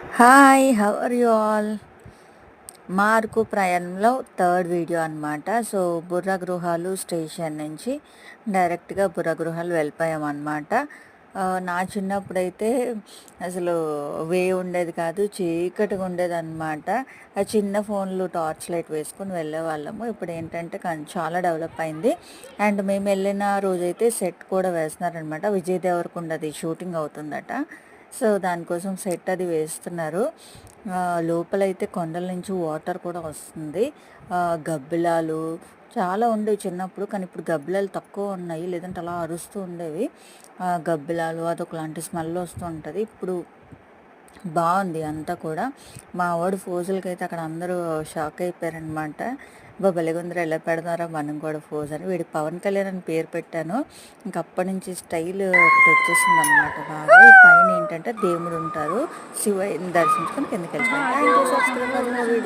Hi how are you all mark ప్రయాణంలో third video అనమాట so బుర్ర గృహాలు స్టేషన్ నుంచి డైరెక్ట్గా బుర్ర గృహాలు వెళ్ళిపోయామన్నమాట నా చిన్నప్పుడైతే అసలు వే ఉండేది కాదు చీకటిగా ఉండేది అనమాట ఆ చిన్న ఫోన్లు టార్చ్ లైట్ వేసుకొని వెళ్ళే వాళ్ళము ఇప్పుడు ఏంటంటే కన్- చాలా డెవలప్ అయింది. అండ్ మేము వెళ్ళిన రోజైతే సెట్ కూడా వేస్తున్నారనమాట విజయ్ దేవరకొండది షూటింగ్ అవుతుందట. సో దానికోసం సెట్ అది వేస్తున్నారు. లోపలైతే కొండల నుంచి వాటర్ కూడా వస్తుంది. గబ్బిలాలు చాలా ఉండేవి చిన్నప్పుడు కానీ ఇప్పుడు గబ్బిలాలు తక్కువ ఉన్నాయి. లేదంటే అలా అరుస్తూ ఉండేవి. గబ్బిలాలు గబ్బిలాలు అదొకలాంటి స్మెల్ వస్తూ ఉంటుంది. ఇప్పుడు బాగుంది అంతా కూడా. మా వాడు ఫోజులకి అయితే అక్కడ అందరూ షాక్ అయిపోయారనమాట బలిగుందరూ ఎలా పెడతారా మనం కూడా ఫోజ్ అని. వీడి పవన్ కళ్యాణ్ అని పేరు పెట్టాను. ఇంకా అప్పటి నుంచి స్టైల్ ఒకటి వచ్చేసింది అనమాట బాగా. ఈ పైన ఏంటంటే దేవుడు ఉంటారు. శివ దర్శించుకొని కిందకి వెళ్తాను